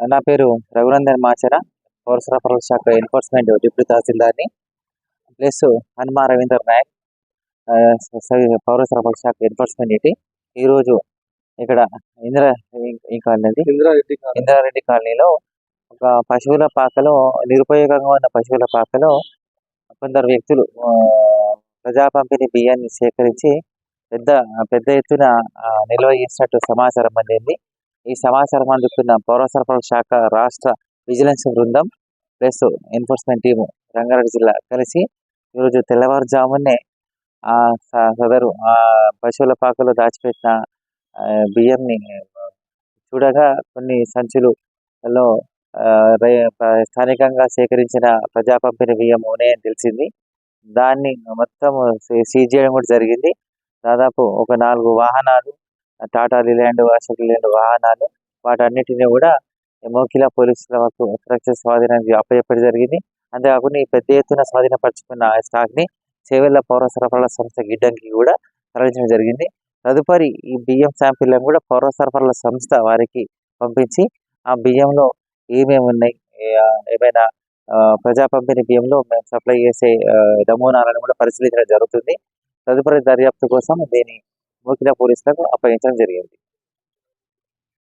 నా పేరు రఘునందన్ మాచర పౌర సరఫరాల శాఖ ఎన్ఫోర్స్మెంట్ డిప్యూటీ తహసీల్దార్ని. ప్లస్ హనుమా రవీందర్ నాయక్ పౌర సరఫరాల శాఖ ఎన్ఫోర్స్మెంట్ ఇటీ ఈరోజు ఇక్కడ ఇందిరా ఈ కాలనీ ఇంద్రారెడ్డి కాలనీ. ఇందిరారెడ్డి కాలనీలో ఒక పశువుల పాకలో నిరుపయోగంగా ఉన్న పశువుల పాకలో కొందరు వ్యక్తులు ప్రజా పంపిణీ బియ్యాన్ని సేకరించి పెద్ద పెద్ద ఎత్తున నిల్వ చేసినట్టు సమాచారం అందింది. ఈ సమాచారం అందుకున్న పౌర సరఫరాల శాఖ రాష్ట్ర విజిలెన్స్ బృందం ప్లస్ ఎన్ఫోర్స్మెంట్ టీము రంగారెడ్డి జిల్లా కలిసి ఈరోజు తెల్లవారుజామునే ఆ స- సదరు ఆ పశువుల పాకలో దాచిపెట్టిన బియ్యంని చూడగా కొన్ని సంచులలో లో స్థానికంగా సేకరించిన ప్రజా పంపిణీ బియ్యం ఉన్నాయని తెలిసింది. దాన్ని మొత్తం సీజ్ చేయడం కూడా జరిగింది. దాదాపు ఒక నాలుగు వాహనాలు టాటా లీలాండ్ అశోక్ లీలాండ్ వాహనాలు వాటన్నిటిని కూడా మోకిలా పోలీసులకు సురక్షిత స్వాధీనానికి అప్పచెప్పడం జరిగింది. అంతేకాకుండా ఈ పెద్ద ఎత్తున స్వాధీనపరచుకున్న ఆ స్టాక్ని చేవెళ్ళ పౌర సరఫరాల సంస్థ గిడ్డంకి కూడా తరలించడం జరిగింది. తదుపరి ఈ బియ్యం శాంపిల్లను కూడా పౌర సరఫరాల సంస్థ వారికి పంపించి ఆ బియ్యంలో ఏమేమి ఉన్నాయి ఏమైనా ప్రజా పంపిణీ బియ్యంలో మేము సప్లై చేసే నమూనాలను కూడా పరిశీలించడం జరుగుతుంది. తదుపరి దర్యాప్తు కోసం దీని మోకిలా పోలీసులకు అప్పగించడం జరిగింది.